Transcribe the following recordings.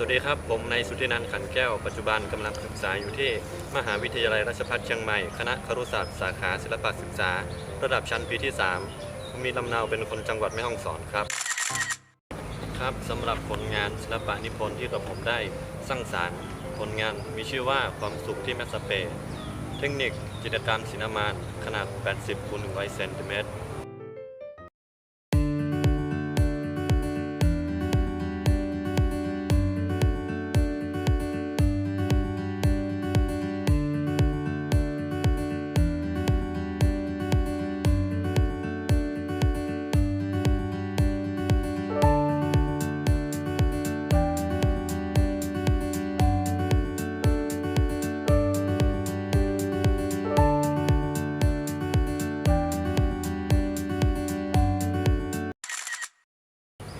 สวัสดีครับ ผมนายสุธินันท์ขันแก้ว ปัจจุบันกำลังศึกษาอยู่ที่ มหาวิทยาลัยราชภัฏเชียงใหม่ คณะครุศาสตร์สาขาศิลปศึกษา ระดับชั้นปีที่ 3 ผมมีลำเนาเป็นคนจังหวัดแม่ฮ่องสอนครับ ครับสำหรับผลงานศิลปะนิพนธ์ที่กับผมได้สร้างสารรค์ผลงานมีชื่อว่าความสุขที่แมสเปย์เทคนิคจิตรกรรมศิลามานขนาด 80คูณ100เซนติเมตร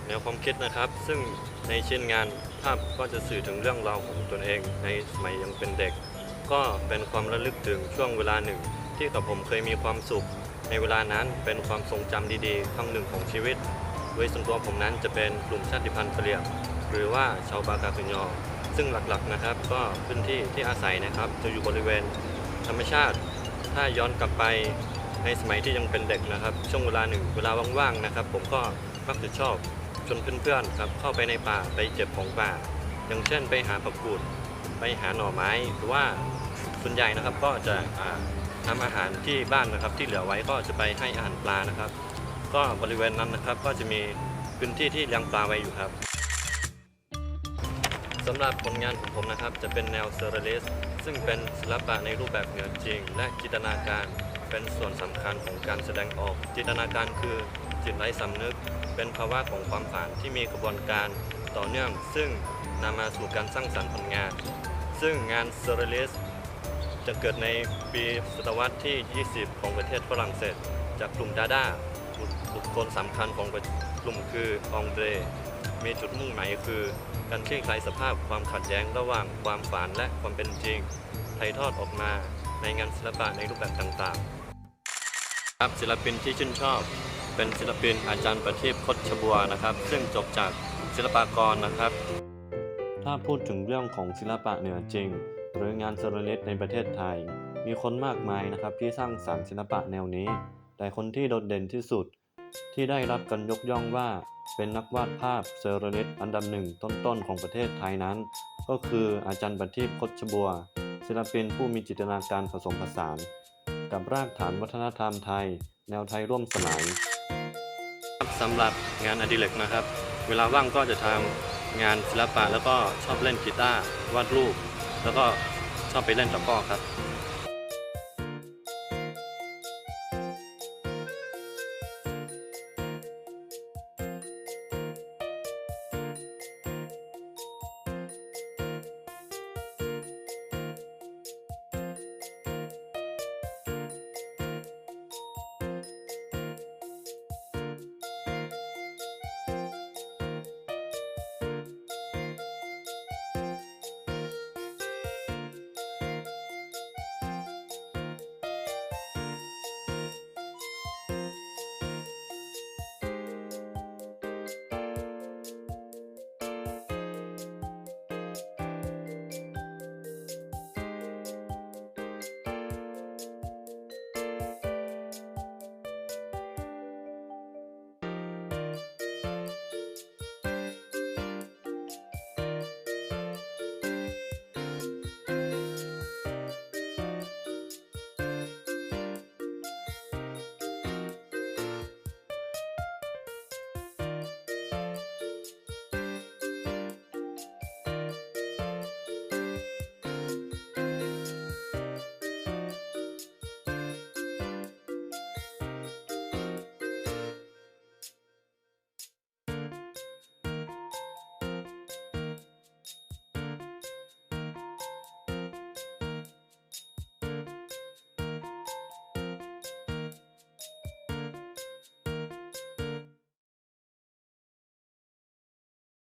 แนวความคิดนะครับ ซึ่งในชิ้นงานภาพก็จะสื่อถึงเรื่องราวของตนเอง ในสมัยยังเป็นเด็ก ก็เป็นความระลึกถึงช่วงเวลาหนึ่ง ที่กับผมเคยมีความสุข ในเวลานั้นเป็นความทรงจำดีๆ ครั้งหนึ่งของชีวิต โดยส่วนตัวผมนั้นจะเป็นกลุ่มชาติพันธุ์เหรี่ยงหรือว่าชาวบากาคุญยอซึ่งหลักๆนะครับ ก็พื้นที่ที่อาศัยนะครับ จะอยู่บริเวณธรรมชาติ ถ้าย้อนกลับไปในสมัยที่ยังเป็นเด็กนะครับ ช่วงเวลาหนึ่งเวลาว่างๆนะครับ ผมก็มักจะชอบ ชวนเพื่อนๆครับเข้าไปในป่าไปเจ็บของป่า อย่างเช่นไปหาผักกูดไปหาหน่อไม้หรือว่าส่วนใหญ่นะครับก็จะอ่าทำอาหารที่บ้านนะครับ ที่เหลือไว้ก็จะไปให้อาหารปลานะครับ ก็บริเวณนั้นนะครับก็จะมีพื้นที่ที่เลี้ยงปลาไว้อยู่ครับสำหรับผลงานของผมนะครับ จะเป็นแนวเซอร์เรลิสซึ่งเป็นศิลปะในรูปแบบเหนือจริง และจินตนาการเป็นส่วนสำคัญของการแสดงออกจินตนาการคือ จิตไร้สำนึก เป็นภาวะของความฝันที่มีกระบวนการต่อเนื่อง ซึ่งนำมาสู่การสร้างสรรค์ผลงาน ซึ่งงานเซอร์เรลิสจะเกิดในปีศตวรรษที่ 20 ของประเทศฝรั่งเศส จากกลุ่มดาด้าบุคคลสำคัญของกลุ่มคือองเดรมีจุดมุ่งหมายคือการคลี่คลายสภาพความขัดแย้งระหว่างความฝันและความเป็นจริงถ่ายทอดออกมาในงานศิลปะในรูปแบบต่างๆ ครับศิลปินที่ชื่นชอบ เป็นศิลปินอาจารย์ประทีปคดชบัวนะครับ ซึ่งจบจากศิลปากรนะครับ ถ้าพูดถึงเรื่องของศิลปะเหนือจริง หรืองานเซอร์เรลิสในประเทศไทย มีคนมากมายนะครับที่สร้างสรรค์ศิลปะแนวนี้ แต่คนที่โดดเด่นที่สุด ที่ได้รับการยกย่องว่าเป็นนักวาดภาพเซอร์เรลิสอันดับหนึ่งต้นๆของประเทศไทยนั้น ก็คืออาจารย์ประทีปคดชบัว ศิลปินผู้มีจิตนาการผสมผสาน กับรากฐานวัฒนธรรมไทย แนวไทยร่วมสมัย สำหรับงานอดิเรกนะครับ เวลาว่างก็จะทำงานศิลปะแล้วก็ชอบเล่นกีตาร์วาดรูป แล้วก็ชอบไปเล่นตะกร้อครับ